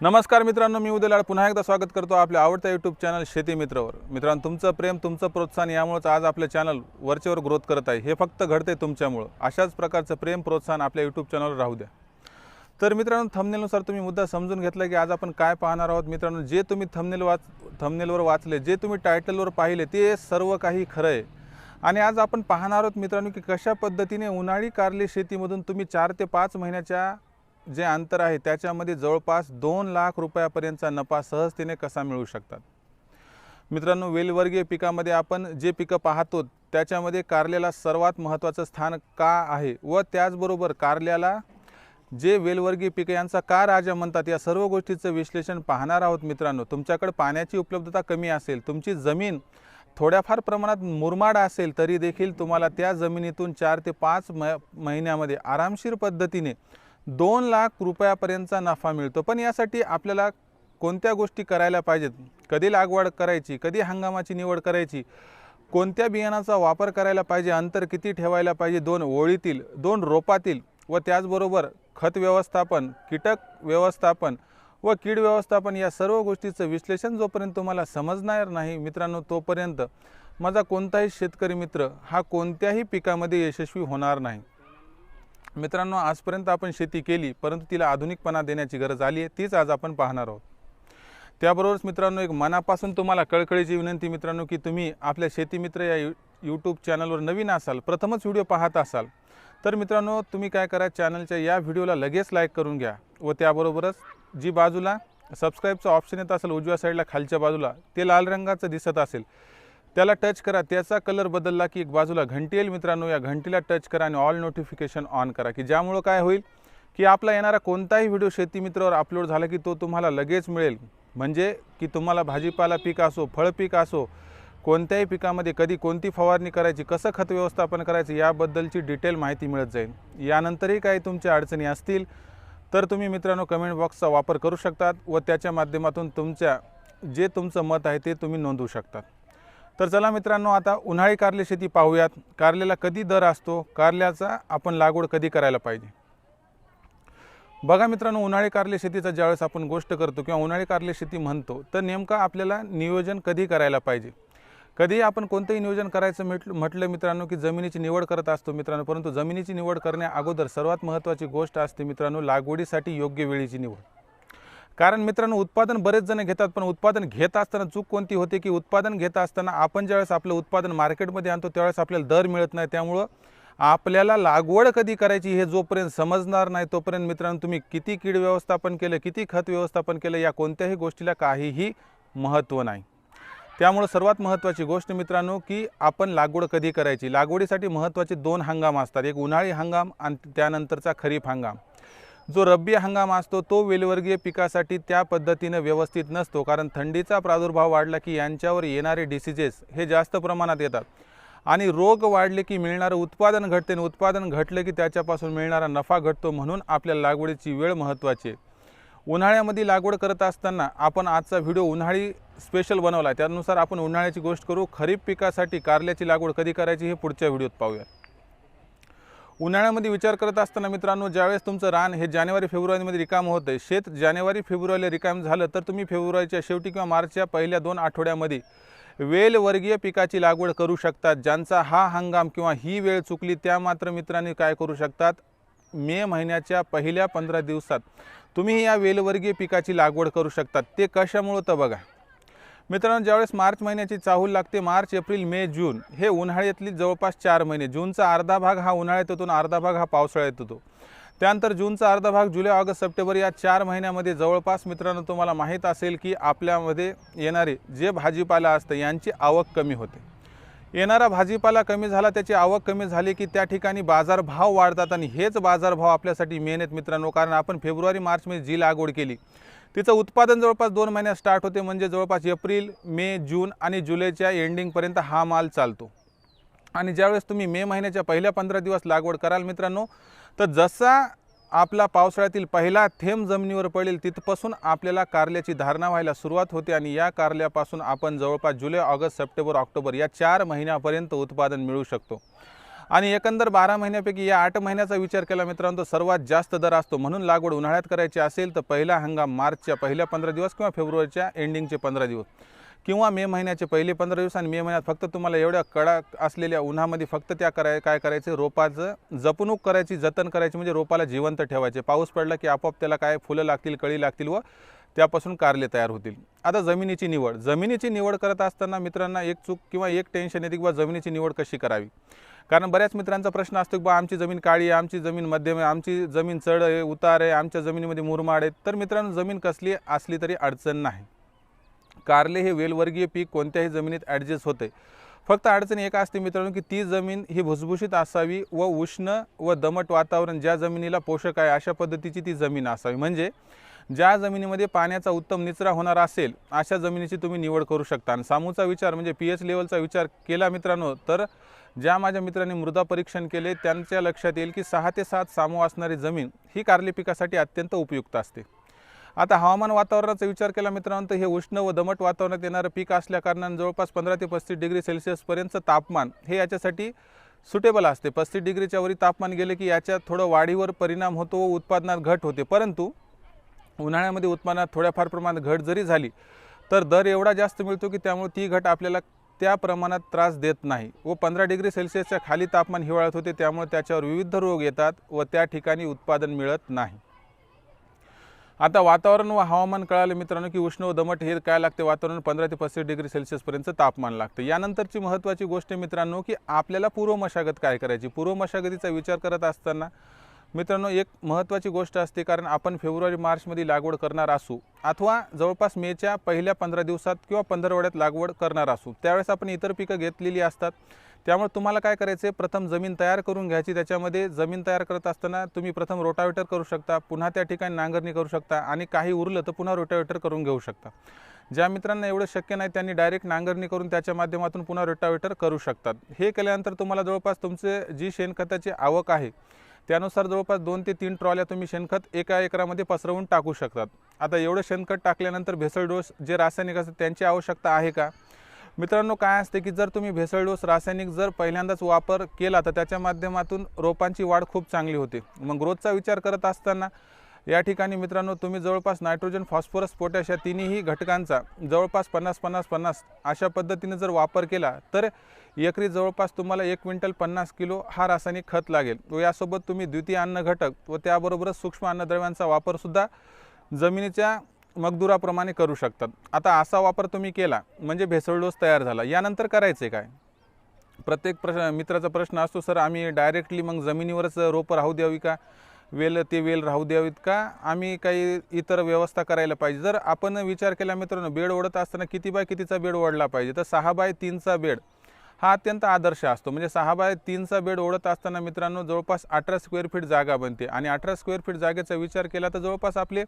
नमस्कार मित्रांनो मी उद्या पुन्हा एकदा स्वागत करतो आपल्या आवडत्या यूट्यूब चॅनल शेती मित्रवर. मित्रांनो तुमचं प्रेम तुमचं प्रोत्साहन यामुळेच आज आपलं चॅनल वरचेवर ग्रोथ करत आहे. हे फक्त घडते तुमच्यामुळं. अशाच प्रकारचं प्रेम प्रोत्साहन आपल्या यूट्यूब चॅनलवर राहू द्या. तर मित्रांनो थंबनेलनुसार तुम्ही मुद्दा समजून घेतला की आज आपण काय पाहणार आहोत? मित्रांनो जे तुम्ही थंबनेल वाच थंबनेलवर वाचले जे तुम्ही टायटलवर पाहिले ते सर्व काही खरं आहे. आणि आज आपण पाहणार आहोत मित्रांनो की कशा पद्धतीने उन्हाळी कारले शेतीमधून तुम्ही चार ते पाच महिन्याच्या जे अंतर आहे त्याच्यामध्ये जवळपास दोन लाख रुपयापर्यंतचा नफा सहजतेने कसा मिळू शकतात? मित्रांनो वेलवर्गीय पिकामध्ये आपण जे पिकं पाहतो त्याच्यामध्ये कारल्याला सर्वात महत्त्वाचं स्थान का आहे व त्याचबरोबर कारल्याला जे वेलवर्गीय पिकं यांचा का राजा म्हणतात या सर्व गोष्टीचं विश्लेषण पाहणार आहोत मित्रांनो. तुमच्याकडे पाण्याची उपलब्धता कमी असेल तुमची जमीन थोड्याफार प्रमाणात मुरमाड असेल तरी देखील तुम्हाला त्या जमिनीतून चार ते पाच म महिन्यामध्ये आरामशीर पद्धतीने दोन लाख रुपयापर्यंतचा नफा मिळतो. पण यासाठी आपल्याला कोणत्या गोष्टी करायला पाहिजेत? कधी लागवड करायची? कधी हंगामाची निवड करायची? कोणत्या बियाणाचा वापर करायला पाहिजे? अंतर किती ठेवायला पाहिजे? दोन ओळीतील दोन रोपातील व त्याचबरोबर खत व्यवस्थापन कीटक व्यवस्थापन व कीड व्यवस्थापन या सर्व गोष्टीचं विश्लेषण जोपर्यंत तुम्हाला समजणार नाही मित्रांनो तोपर्यंत माझा कोणताही शेतकरी मित्र हा कोणत्याही पिकामध्ये यशस्वी होणार नाही. मित्रांनो आजपर्यंत आपण शेती केली परंतु तिला आधुनिकपणा देण्याची गरज आली आहे तीच आज आपण पाहणार आहोत. त्याबरोबरच मित्रांनो एक मनापासून तुम्हाला कळकळीची विनंती मित्रांनो की तुम्ही आपल्या शेतीमित्र या यू यूट्यूब चॅनलवर नवीन असाल प्रथमच व्हिडिओ पाहत असाल तर मित्रांनो तुम्ही काय करा चॅनलच्या या व्हिडिओला लगेच लाईक करून घ्या व त्याबरोबरच जी बाजूला सबस्क्राईबचं ऑप्शन येत असेल उजव्या साईडला खालच्या बाजूला ते लाल रंगाचं दिसत असेल त्याला टच करा. त्याचा कलर बदलला की एक बाजूला घंटी येईल मित्रांनो. या घंटीला टच करा आणि ऑल नोटिफिकेशन ऑन करा. की ज्यामुळं काय होईल? की आपला येणारा कोणताही व्हिडिओ शेतीमित्रावर अपलोड झाला की तो तुम्हाला लगेच मिळेल. म्हणजे की तुम्हाला भाजीपाला पीक असो फळ पीक असो कोणत्याही पिकामध्ये कधी कोणती फवारणी करायची कसं खत व्यवस्थापन करायचं याबद्दलची डिटेल माहिती मिळत जाईल. यानंतरही काही तुमच्या अडचणी असतील तर तुम्ही मित्रांनो कमेंट बॉक्सचा वापर करू शकतात व त्याच्या माध्यमातून तुमच्या जे तुमचं मत आहे ते तुम्ही नोंदवू शकतात. तर चला मित्रांनो आता उन्हाळी कारले शेती पाहूयात. कारल्याला कधी दर असतो? कारल्याचा आपण लागवड कधी करायला पाहिजे? बघा मित्रांनो उन्हाळी कारले शेतीचा ज्यावेळेस आपण गोष्ट करतो किंवा उन्हाळी कारले शेती म्हणतो तर नेमकं आपल्याला नियोजन कधी करायला पाहिजे? कधीही आपण कोणतंही नियोजन करायचं म्हटलं म्हटलं मित्रांनो की जमिनीची निवड करत असतो मित्रांनो परंतु जमिनीची निवड करण्या अगोदर सर्वात महत्त्वाची गोष्ट असते मित्रांनो लागवडीसाठी योग्य वेळेची निवड. कारण मित्रांनो उत्पादन बरेच जण घेतात पण उत्पादन घेत असताना चूक कोणती होते की उत्पादन घेत असताना आपण ज्यावेळेस आपलं उत्पादन मार्केटमध्ये आणतो त्यावेळेस आपल्याला दर मिळत नाही. त्यामुळं आपल्याला लागवड कधी करायची हे जोपर्यंत समजणार नाही तोपर्यंत मित्रांनो तुम्ही किती कीड व्यवस्थापन केलं किती खत व्यवस्थापन केलं या कोणत्याही गोष्टीला काहीही महत्त्व नाही. त्यामुळं सर्वात महत्त्वाची गोष्ट मित्रांनो की आपण लागवड कधी करायची? लागवडीसाठी महत्त्वाचे दोन हंगाम असतात. एक उन्हाळी हंगाम आणि त्यानंतरचा खरीप हंगाम. जो रब्बी हंगाम असतो तो वेलवर्गीय पिकासाठी त्या पद्धतीनं व्यवस्थित नसतो. कारण थंडीचा प्रादुर्भाव वाढला की यांच्यावर येणारे डिसिजेस हे जास्त प्रमाणात येतात. आणि रोग वाढले की मिळणारं उत्पादन घटते आणि उत्पादन घटलं की त्याच्यापासून मिळणारा नफा घटतो म्हणून आपल्या लागवडीची वेळ महत्त्वाची आहे. उन्हाळ्यामध्ये लागवड करत असताना आपण आजचा व्हिडिओ उन्हाळी स्पेशल बनवला त्यानुसार आपण उन्हाळ्याची गोष्ट करू. खरीप पिकासाठी कारल्याची लागवड कधी करायची हे पुढच्या व्हिडिओत पाहूया. उन्हाळ्यामध्ये विचार करत असताना मित्रांनो ज्यावेळेस तुमचं रान हे जानेवारी फेब्रुवारीमध्ये रिकाम होतं आहे शेत जानेवारी फेब्रुवारीला रिकाम झालं तर तुम्ही फेब्रुवारीच्या शेवटी किंवा मार्चच्या पहिल्या दोन आठवड्यामध्ये वेलवर्गीय पिकाची लागवड करू शकतात. ज्यांचा हा हंगाम किंवा ही वेळ चुकली त्या मात्र मित्रांनी काय करू शकतात? मे महिन्याच्या पहिल्या पंधरा दिवसात तुम्ही या वेलवर्गीय पिकाची लागवड करू शकतात. ते कशामुळं तर बघा मित्रांनो ज्यावेळेस मार्च महिन्याची चाहूल लागते मार्च एप्रिल मे जून हे उन्हाळ्यातली जवळपास चार महिने. जूनचा अर्धा भाग हा उन्हाळ्यात येतो अर्धा भाग हा पावसाळ्यात येतो. त्यानंतर जूनचा अर्धा भाग जुलै ऑगस्ट सप्टेंबर या चार महिन्यामध्ये जवळपास मित्रांनो तुम्हाला माहीत असेल की आपल्यामध्ये येणारे जे भाजीपाला असतं यांची आवक कमी होते. येणारा भाजीपाला कमी झाला त्याची आवक कमी झाली की त्या ठिकाणी बाजारभाव वाढतात आणि हेच बाजारभाव आपल्यासाठी मेन आहेत मित्रांनो कारण आपण फेब्रुवारी मार्चमध्ये जी लागवड केली तिचं उत्पादन जवळपास दोन महिन्यात स्टार्ट होते म्हणजे जवळपास एप्रिल मे जून आणि जुलैच्या एंडिंगपर्यंत हा माल चालतो. आणि ज्यावेळेस तुम्ही मे महिन्याच्या पहिल्या पंधरा दिवस लागवड कराल मित्रांनो तर जसा आपला पावसाळ्यातील पहिला थेंब जमिनीवर पडेल तिथपासून आपल्याला कारल्याची धारणा व्हायला सुरुवात होते आणि या कारल्यापासून आपण जवळपास जुलै ऑगस्ट सप्टेंबर ऑक्टोबर या चार महिन्यापर्यंत उत्पादन मिळू शकतो. आणि एकंदर बारा महिन्यापैकी या आठ महिन्याचा विचार केला मित्रांनो सर्वात जास्त दर असतो म्हणून लागवड उन्हाळ्यात करायची असेल तर पहिला हंगाम मार्चच्या पहिल्या पंधरा दिवस किंवा फेब्रुवारीच्या एंडिंगचे पंधरा दिवस. किंवा मे महिन्याचे पहिले पंधरा दिवस आणि मे महिन्यात फक्त तुम्हाला एवढ्या कडक असलेल्या उन्हामध्ये फक्त त्या कराय काय करायचं? रोपाचं जपणूक करायची जतन करायची म्हणजे रोपाला जिवंत ठेवायचे. पाऊस पडला की आपोआप त्याला काय फुलं लागतील कळी लागतील व त्यापासून कारले तयार होतील. आता जमिनीची निवड. जमिनीची निवड करत असताना मित्रांना एक चूक किंवा एक टेन्शन येते किंवा जमिनीची निवड कशी करावी? कारण बऱ्याच मित्रांचा प्रश्न असतो की बा आमची जमीन काळी आहे आमची जमीन मध्यम आहे आमची जमीन चढ आहे उतार आहे आमच्या जमिनीमध्ये मुरमाड आहे. तर मित्रांनो जमीन कसली असली तरी अडचण नाही. कारले हे वेलवर्गीय पीक कोणत्याही जमिनीत ॲडजस्ट होते. फक्त अडचण एक असते मित्रांनो की ती जमीन ही भुसभुशीत असावी व उष्ण व दमट वातावरण ज्या जमिनीला पोषक आहे अशा पद्धतीची ती जमीन असावी. म्हणजे ज्या जमिनीमध्ये पाण्याचा उत्तम निचरा होणार असेल अशा जमिनीची तुम्ही निवड करू शकता. आणि सामूचा विचार म्हणजे पी एच लेवलचा विचार केला मित्रांनो तर ज्या माझ्या मित्रांनी मृदा परीक्षण केले त्यांच्या लक्षात येईल की सहा ते सात सामू असणारी जमीन ही कारली पिकासाठी अत्यंत उपयुक्त असते. आता हवामान वातावरणाचा विचार केला मित्रांनो तर हे उष्ण व दमट वातावरणात येणारं पीक असल्याकारणानं जवळपास पंधरा ते पस्तीस डिग्री सेल्सिअसपर्यंतचं तापमान हे याच्यासाठी सुटेबल असते. पस्तीस डिग्रीच्या वरी तापमान गेले की याच्यात थोडं वाढीवर परिणाम होतो व उत्पादनात घट होते. परंतु उन्हाळ्यामध्ये उत्पादनात थोड्याफार प्रमाणात घट जरी झाली तर दर एवढा जास्त मिळतो की त्यामुळे ती घट आपल्याला त्या प्रमाणात त्रास देत नाही व पंधरा डिग्री सेल्सिअसच्या खाली तापमान हिवाळ्यात होते त्यामुळे त्याच्यावर विविध रोग येतात व त्या ठिकाणी उत्पादन मिळत नाही. आता वातावरण व हवामान कळाले मित्रांनो की उष्ण व दमट हे काय लागते? वातावरण पंधरा ते पस्तीस डिग्री सेल्सिअसपर्यंत तापमान लागतं. यानंतरची महत्त्वाची गोष्ट मित्रांनो की आपल्याला पूर्व मशागत काय करायची? पूर्व मशागतीचा विचार करत असताना मित्रांनो एक महत्त्वाची गोष्ट असते कारण आपण फेब्रुवारी मार्चमध्ये लागवड करणार असू अथवा जवळपास मेच्या पहिल्या पंधरा दिवसात किंवा पंधरवड्यात लागवड करणार असू त्यावेळेस आपण इतर पिकं घेतलेली असतात. त्यामुळे तुम्हाला काय करायचं प्रथम जमीन तयार करून घ्यायची त्याच्यामध्ये जमीन तयार करत असताना तुम्ही प्रथम रोटावेटर करू शकता पुन्हा त्या ठिकाणी नांगरणी करू शकता आणि काही उरलं तर पुन्हा रोटावेटर करून घेऊ शकता. ज्या मित्रांना एवढं शक्य नाही त्यांनी डायरेक्ट नांगरणी करून त्याच्या माध्यमातून पुन्हा रोटावेटर करू शकतात. हे केल्यानंतर तुम्हाला जवळपास तुमचे जी शेणखताची आवक आहे त्यानुसार जवळपास दोन ते तीन ट्रॉल्या तुम्ही शेणखत एका एकरामध्ये पसरवून टाकू शकतात. आता एवढं शेणखत टाकल्यानंतर भेसळ डोस जे रासायनिक असतात त्यांची आवश्यकता आहे का? मित्रांनो काय असते की जर तुम्ही भेसळ डोस रासायनिक जर पहिल्यांदाच वापर केला तर त्याच्या माध्यमातून रोपांची वाढ खूप चांगली होते. मग ग्रोथचा विचार करत असताना या ठिकाणी मित्रांनो तुम्ही जवळपास नायट्रोजन फॉस्फरस पोटॅश या तिन्ही घटकांचा जवळपास पन्नास पन्नास पन्नास अशा पद्धतीने जर वापर केला तर एकरी जवळपास तुम्हाला एक क्विंटल पन्नास किलो हा रासायनिक खत लागेल. व यासोबत तुम्ही द्वितीय अन्न घटक व त्याबरोबरच सूक्ष्म अन्नद्रव्यांचा वापरसुद्धा जमिनीच्या मगदुराप्रमाणे करू शकतात. आता असा वापर तुम्ही केला म्हणजे भेसळ डोस तयार झाला. यानंतर करायचे काय? प्रत्येक प्रश्न मित्राचा प्रश्न असतो सर आम्ही डायरेक्टली मग जमिनीवरच रोपं राहू द्यावी का? वेल ते वेल राहू द्यावीत का? आम्ही काही इतर व्यवस्था करायला पाहिजे. जर आपण विचार केला मित्रांनो बेड ओढत असताना किती बाय कितीचा बेड ओढला पाहिजे? तर सहा बाय तीनचा बेड हा अत्यंत आदर्श असतो. म्हणजे सहा बाय तीनचा बेड ओढत असताना मित्रांनो जवळपास अठरा स्क्वेअर फीट जागा बनते. आणि अठरा स्क्वेअर फीट जागेचा विचार केला तर जवळपास आपले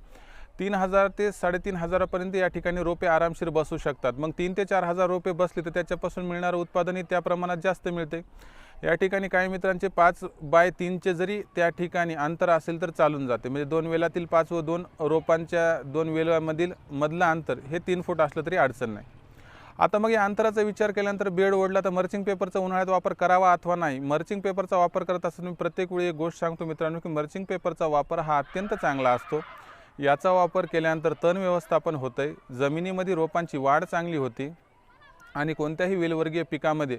तीन हजार ते साडेतीन हजारापर्यंत या ठिकाणी रोपे आरामशीर बसू शकतात. मग तीन ते चार हजार रोपे बसले तर त्याच्यापासून मिळणारं उत्पादनही त्या प्रमाणात जास्त मिळते. या ठिकाणी काही मित्रांचे पाच बाय तीनचे जरी त्या ठिकाणी अंतर असेल तर चालून जाते. म्हणजे दोन वेलातील पाच व दोन रोपांच्या दोन वेलामधील मधलं अंतर हे तीन फूट असलं तरी अडचण नाही. आता मग या अंतराचा विचार केल्यानंतर बेड ओढला तर मर्चिंग पेपरचा उन्हाळ्यात वापर करावा अथवा नाही? मर्चिंग पेपरचा वापर करत असताना मी प्रत्येक वेळी एक गोष्ट सांगतो मित्रांनो की मर्चिंग पेपरचा वापर हा अत्यंत चांगला असतो. याचा वापर केल्यानंतर तण व्यवस्थापन होतं आहे जमिनीमध्ये रोपांची वाढ चांगली होती. आणि कोणत्याही वेलवर्गीय पिकामध्ये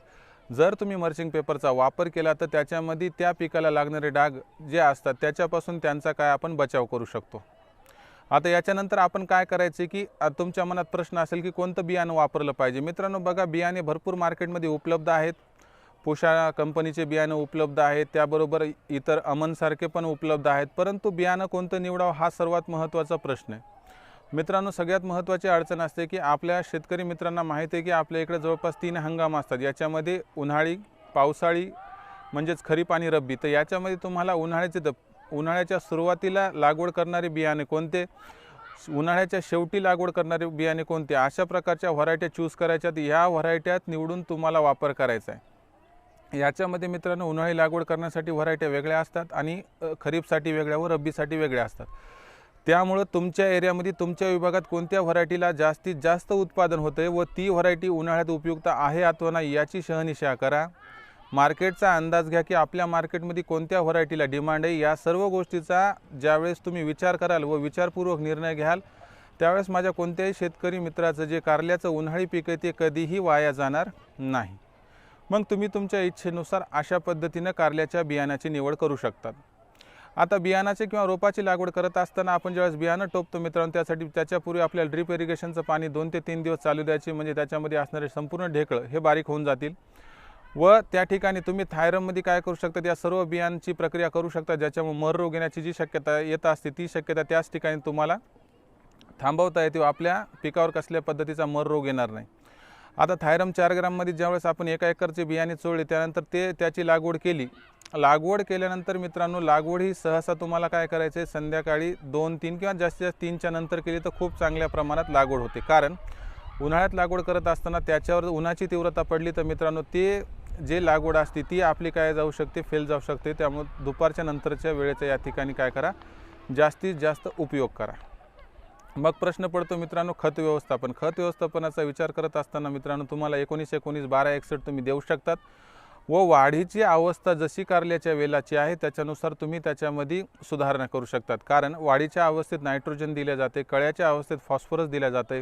जर तुम्ही मर्चिंग पेपरचा वापर केला तर त्याच्यामध्ये त्या पिकाला लागणारे डाग जे असतात त्याच्यापासून त्यांचा काय आपण बचाव करू शकतो. आता याच्यानंतर आपण काय करायचे की तुमच्या मनात प्रश्न असेल की कोणतं बियाणं वापरलं पाहिजे. मित्रांनो बघा बियाणे भरपूर मार्केटमध्ये उपलब्ध आहेत. पुषा कंपनीचे बियाणं उपलब्ध आहेत त्याबरोबर इतर अमनसारखे पण उपलब्ध आहेत परंतु बियाणं कोणतं निवडावं हा सर्वात महत्त्वाचा प्रश्न आहे. मित्रांनो सगळ्यात महत्त्वाची अडचण असते की आपल्या शेतकरी मित्रांना माहिती आहे की आपल्या इकडे जवळपास तीन हंगाम असतात. याच्यामध्ये उन्हाळी पावसाळी म्हणजेच खरीप आणि रब्बी. तर याच्यामध्ये तुम्हाला उन्हाळ्याचे द उन्हाळ्याच्या सुरुवातीला लागवड करणारे बियाणे कोणते? उन्हाळ्याच्या शेवटी लागवड करणारे बियाणे कोणते? अशा प्रकारच्या व्हरायट्या चूज करायच्यात. ह्या व्हरायट्यात निवडून तुम्हाला वापर करायचा आहे. याच्यामध्ये मित्रांनो उन्हाळी लागवड करण्यासाठी व्हरायट्या वेगळ्या असतात आणि खरीपसाठी वेगळ्या व रब्बीसाठी वेगळ्या असतात. त्यामुळं तुमच्या एरियामध्ये तुमच्या विभागात कोणत्या व्हरायटीला जास्तीत जास्त उत्पादन होतं व ती व्हरायटी उन्हाळ्यात उपयुक्त आहे अथवा नाही याची शहनिशा करा. मार्केटचा अंदाज घ्या की आपल्या मार्केटमध्ये कोणत्या व्हरायटीला डिमांड आहे या सर्व गोष्टीचा ज्यावेळेस तुम्ही विचार कराल व विचारपूर्वक निर्णय घ्याल त्यावेळेस माझ्या कोणत्याही शेतकरी मित्राचं जे कारल्याचं उन्हाळी पीक आहे ते कधीही वाया जाणार नाही. मग तुम्ही तुमच्या इच्छेनुसार अशा पद्धतीनं कारल्याच्या बियाण्याची निवड करू शकतात. आता बियाणाचे किंवा रोपाची लागवड करत असताना आपण ज्यावेळेस बियाणं टोपतो मित्रांनो त्यासाठी त्याच्यापूर्वी आपल्याला ड्रीप इरिगेशनचं पाणी दोन ते तीन दिवस चालू द्यायचे म्हणजे त्याच्यामध्ये असणारे संपूर्ण ढेकळं हे बारीक होऊन जातील. व त्या ठिकाणी तुम्ही थायरममध्ये काय करू शकता या सर्व बियांची प्रक्रिया करू शकता ज्याच्यामुळे मर रोग येण्याची जी शक्यता येत असते ती शक्यता त्याच ठिकाणी तुम्हाला थांबवता येते. व आपल्या पिकावर कसल्या पद्धतीचा मर रोग येणार नाही. आता थायरम चार ग्राममध्ये ज्यावेळेस आपण एका एकरचे बियाणे चोळले त्यानंतर ते त्याची लागवड केली. लागवड केल्यानंतर मित्रांनो लागवड ही सहसा तुम्हाला काय करायचं आहे संध्याकाळी दोन तीन किंवा जास्तीत जास्त तीनच्या नंतर केली तर खूप चांगल्या प्रमाणात लागवड होते. कारण उन्हाळ्यात लागवड करत असताना त्याच्यावर उन्हाची तीव्रता पडली तर मित्रांनो ते जे लागवड असते ती आपली काय जाऊ शकते? फेल जाऊ शकते. त्यामुळे दुपारच्या नंतरच्या वेळेचा या ठिकाणी काय करा? जास्तीत जास्त उपयोग करा. मग प्रश्न पडतो मित्रांनो खत व्यवस्थापन. खत व्यवस्थापनाचा विचार करत असताना मित्रांनो तुम्हाला एकोणीस एकोणीस बारा एकसष्ट तुम्ही देऊ शकतात. व वाढीची अवस्था जशी कारल्याच्या वेलाची आहे त्याच्यानुसार तुम्ही त्याच्यामध्ये सुधारणा करू शकतात. कारण वाढीच्या अवस्थेत नायट्रोजन दिले जाते कळ्याच्या अवस्थेत फॉस्फरस दिल्या जाते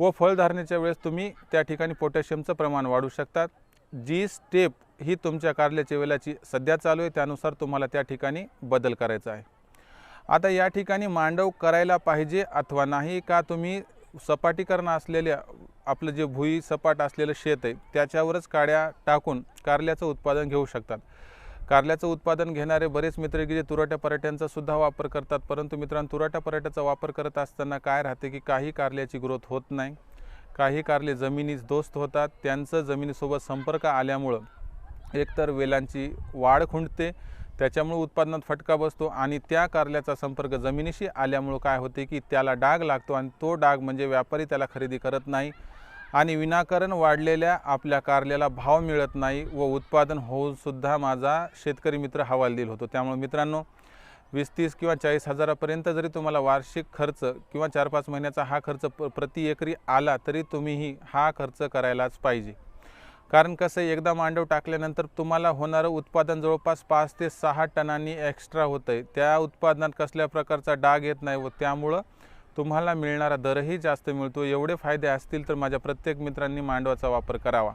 व फळधारणेच्या वेळेस तुम्ही त्या ठिकाणी पोटॅशियमचं प्रमाण वाढवू शकतात. जी स्टेप ही तुमच्या कारल्याच्या वेलाची सध्या चालू आहे त्यानुसार तुम्हाला त्या ठिकाणी बदल करायचा आहे. आता या ठिकाणी मांडव करायला पाहिजे अथवा नाही का तुम्ही सपाटीकरण असलेल्या आपलं जे भुई सपाट असलेलं शेत आहे त्याच्यावरच काड्या टाकून कारल्याचं उत्पादन घेऊ शकतात. कारल्याचं उत्पादन घेणारे बरेच मित्र की जे तुराट्या पराठ्यांचा सुद्धा वापर करतात परंतु मित्रांनो तुराट्या पराठ्याचा वापर करत असताना काय राहते की काही कारल्याची ग्रोथ होत नाही. काही कारले जमिनीस दोस्त होतात त्यांचं जमिनीसोबत संपर्क आल्यामुळं एकतर वेलांची वाढ खुंटते त्याच्यामुळे उत्पादनात फटका बसतो आणि त्या कारल्याचा संपर्क जमिनीशी आल्यामुळं काय होते की त्याला डाग लागतो आणि तो डाग म्हणजे व्यापारी त्याला खरेदी करत नाही आणि विनाकारण वाढलेल्या आपल्या कारल्याला भाव मिळत नाही व उत्पादन होऊनसुद्धा माझा शेतकरी मित्र हवालदिल होतो. त्यामुळे मित्रांनो वीस तीस किंवा चाळीस हजारापर्यंत जरी तुम्हाला वार्षिक खर्च किंवा चार पाच महिन्याचा हा खर्च प प्रति एकरी आला तरी तुम्हीही हा खर्च करायलाच पाहिजे. कारण कसं आहे एकदा मांडव टाकल्यानंतर तुम्हाला होणारं उत्पादन जवळपास पाच ते सहा टनांनी एक्स्ट्रा होतं आहे त्या उत्पादनात कसल्या प्रकारचा डाग येत नाही व त्यामुळं तुम्हाला मिळणारा दरही जास्त मिळतो. एवढे फायदे असतील तर माझ्या प्रत्येक मित्रांनी मांडवाचा वापर करावा.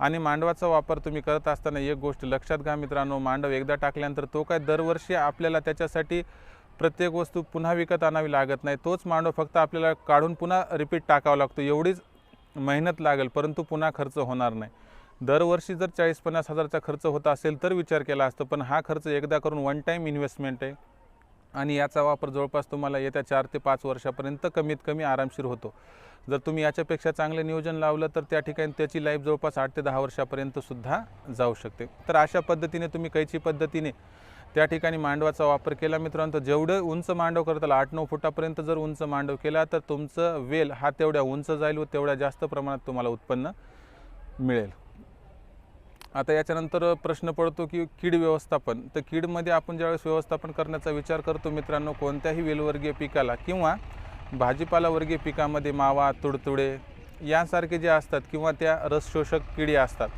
आणि मांडवाचा वापर तुम्ही करत असताना एक गोष्ट लक्षात घ्या मित्रांनो मांडव एकदा टाकल्यानंतर तो काय दरवर्षी आपल्याला त्याच्यासाठी प्रत्येक वस्तू पुन्हा विकत आणावी लागत नाही. तोच मांडव फक्त आपल्याला काढून पुन्हा रिपीट टाकावा लागतो. एवढीच मेहनत लागेल परंतु पुन्हा खर्च होणार नाही. दरवर्षी जर चाळीस पन्नास हजारचा खर्च होत असेल तर विचार केला असतो पण हा खर्च एकदा करून वन टाईम इन्व्हेस्टमेंट आहे. आणि याचा वापर जवळपास तुम्हाला येत्या चार ते पाच वर्षापर्यंत कमीत कमी आरामशीर होतो. जर तुम्ही याच्यापेक्षा चांगलं नियोजन लावलं तर त्या ठिकाणी त्याची लाईफ जवळपास आठ ते दहा वर्षापर्यंत सुद्धा जाऊ शकते. तर अशा पद्धतीने तुम्ही कैची पद्धतीने त्या ठिकाणी मांडवाचा वापर केला. मित्रांनो तर जेवढं उंच मांडव करताल आठ नऊ फुटापर्यंत जर उंच मांडव केला तर तुमचं वेल हा तेवढ्या उंच जाईल व तेवढ्या जास्त प्रमाणात तुम्हाला उत्पन्न मिळेल. आता याच्यानंतर प्रश्न पडतो की कीड व्यवस्थापन. तर कीडमध्ये आपण ज्यावेळेस व्यवस्थापन करण्याचा विचार करतो मित्रांनो कोणत्याही वेलवर्गीय पिकाला किंवा भाजीपालावर्गीय पिकामध्ये मावा तुडतुडे यासारखे जे असतात किंवा त्या रसशोषक किडी असतात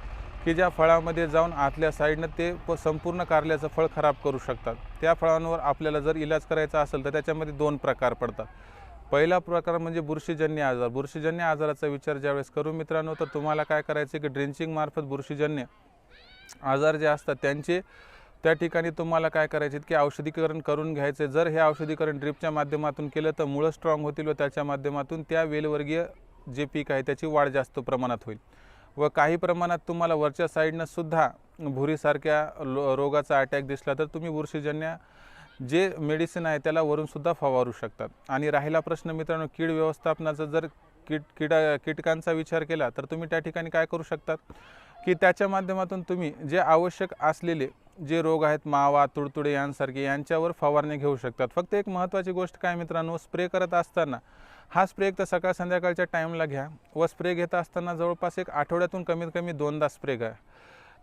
की ज्या फळामध्ये जाऊन आतल्या साईडनं ते प संपूर्ण कारल्याचं फळ खराब करू शकतात. त्या फळांवर आपल्याला जर इलाज करायचा असेल तर त्याच्यामध्ये दोन प्रकार पडतात. पहिला प्रकार म्हणजे बुरशीजन्य आजार. बुरशीजन्य आजाराचा विचार ज्यावेळेस करू मित्रांनो तर तुम्हाला काय करायचं की ड्रिंचिंगमार्फत बुरशीजन्य आजार जे असतात त्यांचे त्या ठिकाणी तुम्हाला काय करायचे की औषधीकरण करून घ्यायचे. जर हे औषधीकरण ड्रिपच्या माध्यमातून केलं तर मुळं स्ट्रॉंग होतील व त्याच्या माध्यमातून त्या वेलवर्गीय जे पीक आहे त्याची वाढ जास्त प्रमाणात होईल. व काही प्रमाणात तुम्हाला वरच्या साईडनं सुद्धा भुरीसारख्या लो रोगाचा अटॅक दिसला तर तुम्ही बुरशीजन्य जे मेडिसिन आहे त्याला वरूनसुद्धा फवारू शकतात. आणि राहिला प्रश्न मित्रांनो कीड व्यवस्थापनाचा जर कीट किडा कीटकांचा विचार केला तर तुम्ही त्या ठिकाणी काय करू शकतात? की त्याच्या माध्यमातून तुम्ही जे आवश्यक असलेले जे रोग आहेत मावा तुडतुडे यांसारखे यांच्यावर फवारणी घेऊ शकतात. फक्त एक महत्त्वाची गोष्ट काय मित्रांनो स्प्रे करत असताना हा स्प्रे एक तर सकाळ संध्याकाळच्या टाईमला घ्या व स्प्रे घेत असताना जवळपास एक आठवड्यातून कमीत कमी दोनदा स्प्रे घ्या.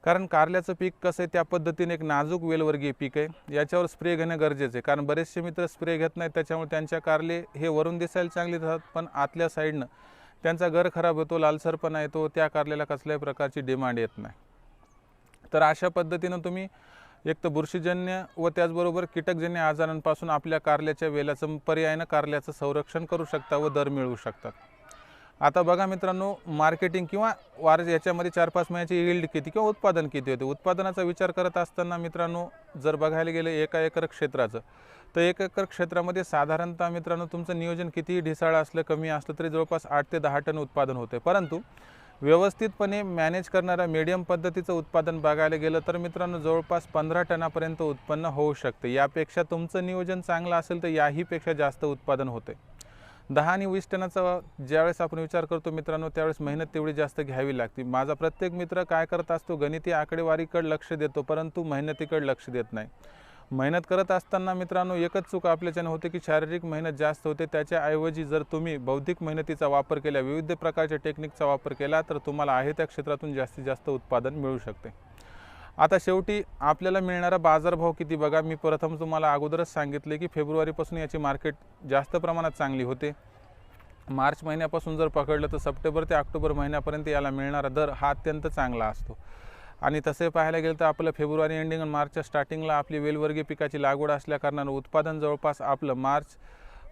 कारण कारल्याचं पीक कसं आहे त्या पद्धतीने एक नाजूक वेलवर्गीय पीक आहे. याच्यावर स्प्रे घेणं गरजेचं आहे. कारण बरेचसे मित्र स्प्रे घेत नाहीत त्याच्यामुळे त्यांच्या कारले हे वरून दिसायला चांगले राहतात पण आतल्या साईडनं त्यांचा घर खराब होतो लालसरपणा येतो त्या कारल्याला कसल्याही प्रकारची डिमांड येत नाही. तर अशा पद्धतीनं तुम्ही एक तर बुरशीजन्य व त्याचबरोबर कीटकजन्य आजारांपासून आपल्या कारल्याच्या वेलाचं पर्यायानं कारल्याचं संरक्षण करू शकता व दर मिळवू शकतात आता बघा मित्रांनो मार्केटिंग किंवा वार याच्यामध्ये चार पाच महिन्याची यील्ड किती किंवा उत्पादन किती होते? उत्पादनाचा विचार करत असताना मित्रांनो जर बघायला गेलं एका एकर क्षेत्राचं तर एक एकर क्षेत्रामध्ये साधारणतः मित्रांनो तुमचं नियोजन कितीही ढिसाळ असलं कमी असलं तरी जवळपास आठ ते दहा टन उत्पादन होते परंतु व्यवस्थितपणे मॅनेज करणाऱ्या मीडियम पद्धतीचं उत्पादन बघायला गेलं तर मित्रांनो जवळपास पंधरा टनापर्यंत उत्पन्न होऊ शकते. यापेक्षा तुमचं नियोजन चांगलं असेल तर याहीपेक्षा जास्त उत्पादन होते दहा आणि वीस टनाचा ज्यावेळेस आपण विचार करतो मित्रांनो त्यावेळेस मेहनत तेवढी जास्त घ्यावी लागते. माझा प्रत्येक मित्र काय करत असतो गणिती आकडेवारीकडे लक्ष देतो परंतु मेहनतीकडे लक्ष देत नाही. मेहनत करत असताना मित्रांनो एकच चूक आपल्याच्यानं होते की शारीरिक मेहनत जास्त होते. त्याच्याऐवजी जर तुम्ही बौद्धिक मेहनतीचा वापर केला विविध प्रकारच्या टेक्निकचा वापर केला तर तुम्हाला आहे त्या क्षेत्रातून जास्तीत जास्त उत्पादन मिळू शकते. आता शेवटी आपल्याला मिळणारा बाजारभाव किती बघा. मी प्रथम तुम्हाला अगोदरच सांगितले की फेब्रुवारीपासून याची मार्केट जास्त प्रमाणात चांगली होते. मार्च महिन्यापासून जर पकडलं तर सप्टेंबर ते ऑक्टोबर महिन्यापर्यंत याला मिळणारा दर हा अत्यंत चांगला असतो. आणि तसे पाहायला गेलं तर आपलं फेब्रुवारी एंडिंग आणि मार्चच्या स्टार्टिंगला आपली वेलवर्गीय पिकाची लागवड असल्याकारणानं उत्पादन जवळपास आपलं मार्च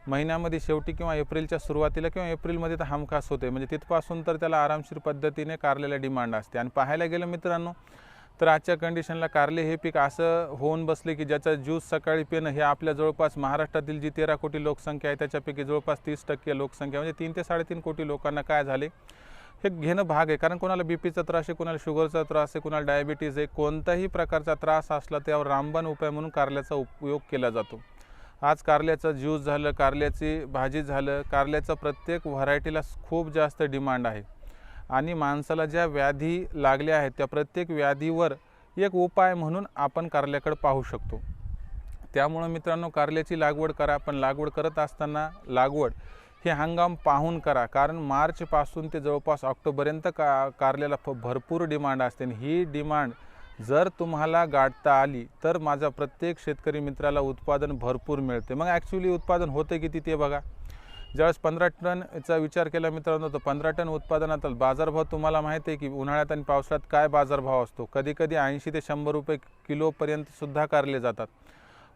महिन्यामध्ये शेवटी किंवा एप्रिलच्या सुरुवातीला किंवा एप्रिलमध्ये तर हमखास होते. म्हणजे तिथपासून तर त्याला आरामशीर पद्धतीने कारलेला डिमांड असते. आणि पाहायला गेलं मित्रांनो तर आजच्या कंडिशनला कारले हे पीक असं होऊन बसले की ज्याचा ज्यूस सकाळी पिणं हे आपल्या जवळपास महाराष्ट्रातील जी तेरा कोटी लोकसंख्या आहे त्याच्यापैकी जवळपास तीस टक्के लोकसंख्या म्हणजे तीन ते साडेतीन कोटी लोकांना काय झाले? हे घेणं भाग आहे. कारण कोणाला बी पीचा त्रास आहे कोणाला शुगरचा त्रास आहे कोणाला डायबिटीज आहे कोणताही प्रकारचा त्रास असला त्यावर रामबाण उपाय म्हणून कारल्याचा उपयोग केला जातो. आज कारल्याचं ज्यूस झालं कारल्याची भाजी झालं कारल्याचं प्रत्येक व्हरायटीला खूप जास्त डिमांड आहे. आणि माणसाला ज्या व्याधी लागल्या आहेत त्या प्रत्येक व्याधीवर एक उपाय म्हणून आपण कारल्याकडे पाहू शकतो. त्यामुळं मित्रांनो कारल्याची लागवड करा. पण लागवड करत असताना लागवड हे हंगाम पाहून करा. कारण मार्चपासून ते जवळपास ऑक्टोबरपर्यंत का कारल्याला फ भरपूर डिमांड असते. आणि ही डिमांड जर तुम्हाला गाठता आली तर माझा प्रत्येक शेतकरी मित्राला उत्पादन भरपूर मिळते. मग ॲक्च्युली उत्पादन होतं किती ते बघा? ज्यावेळेस पंधरा टनचा विचार केला मित्रांनो तर पंधरा टन उत्पादनात बाजारभाव तुम्हाला माहिती आहे की उन्हाळ्यात आणि पावसाळ्यात काय बाजारभाव असतो? कधी कधी ऐंशी ते शंभर रुपये किलोपर्यंतसुद्धा कारले जातात.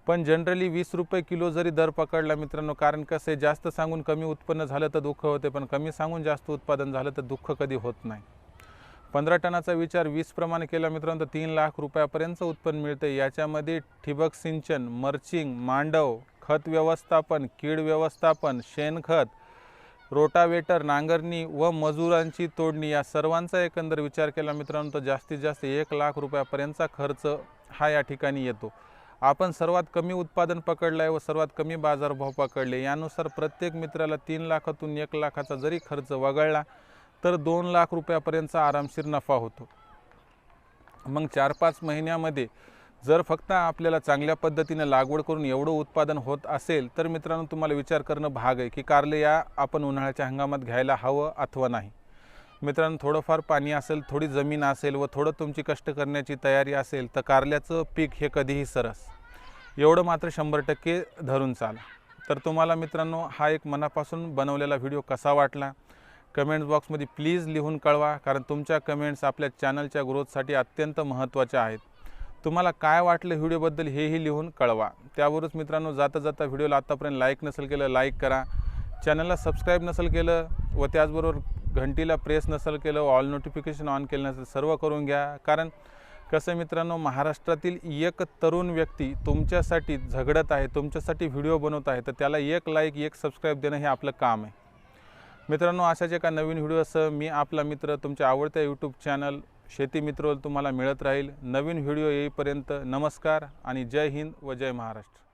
पण जनरली वीस रुपये किलो जरी दर पकडला मित्रांनो कारण कसं आहे जास्त सांगून कमी उत्पन्न झालं तर दुःख होते पण कमी सांगून जास्त उत्पादन झालं तर दुःख कधी होत नाही. पंधरा टनाचा विचार वीस प्रमाणे केला मित्रांनो तर तीन लाख रुपयापर्यंत उत्पन्न मिळते याच्यामध्ये ठिबक सिंचन मर्चिंग मांडव खत व्यवस्थापन कीड व्यवस्थापन शेणखत रोटावेटर नांगरणी व मजुरांची तोडणी या सर्वांचा एकंदर विचार केला मित्रांनो तर जास्तीत जास्त एक लाख रुपयापर्यंतचा खर्च हा या ठिकाणी येतो. आपण सर्वात कमी उत्पादन पकडलं आहे व सर्वात कमी बाजारभाव पकडले. यानुसार प्रत्येक मित्राला तीन लाखातून एक लाखाचा जरी खर्च वगळला तर दोन लाख रुपयापर्यंतचा आरामशीर नफा होतो. मग चार पाच महिन्यामध्ये जर फक्त आपल्याला चांगल्या पद्धतीने लागवड करून एवढं उत्पादन होत असेल तर मित्रांनो तुम्हाला विचार करणं भाग आहे की कारले या आपण उन्हाळ्याच्या हंगामात घ्यायला हवं अथवा नाही. मित्रांनो थोडंफार पाणी असेल थोडी जमीन असेल व थोडं तुमची कष्ट करण्याची तयारी असेल तर कारल्याचं पीक हे कधीही सरस. एवढं मात्र शंभर टक्के धरून चाला. तर तुम्हाला मित्रांनो हा एक मनापासून बनवलेला व्हिडिओ कसा वाटला? कमेंट बॉक्समध्ये प्लीज लिहून कळवा कारण तुमच्या कमेंट्स आपल्या चॅनलच्या ग्रोथसाठी अत्यंत महत्त्वाच्या आहेत. तुम्हाला काय वाटलं व्हिडिओबद्दल हेही लिहून कळवा. त्यावरच मित्रांनो जाता जाता व्हिडिओला आत्तापर्यंत लाईक नसेल केलं लाईक करा. चॅनलला सबस्क्राईब नसेल केलं व त्याचबरोबर घंटीला प्रेस नसेल केलं ऑल नोटिफिकेशन ऑन केलं नसेल सर्व करून घ्या. कारण कसं मित्रांनो महाराष्ट्रातील एक तरुण व्यक्ती तुमच्यासाठी झगडत आहे तुमच्यासाठी व्हिडिओ बनवत आहे तर त्याला एक लाईक एक सबस्क्राईब देणं हे आपलं काम आहे. मित्रांनो अशाच एका नवीन व्हिडिओ असं मी आपला मित्र तुमच्या आवडत्या यूट्यूब चॅनल शेती मित्र तुम्हाला मिळत राहील. नवीन व्हिडिओ येईपर्यंत नमस्कार आणि जय हिंद व जय महाराष्ट्र.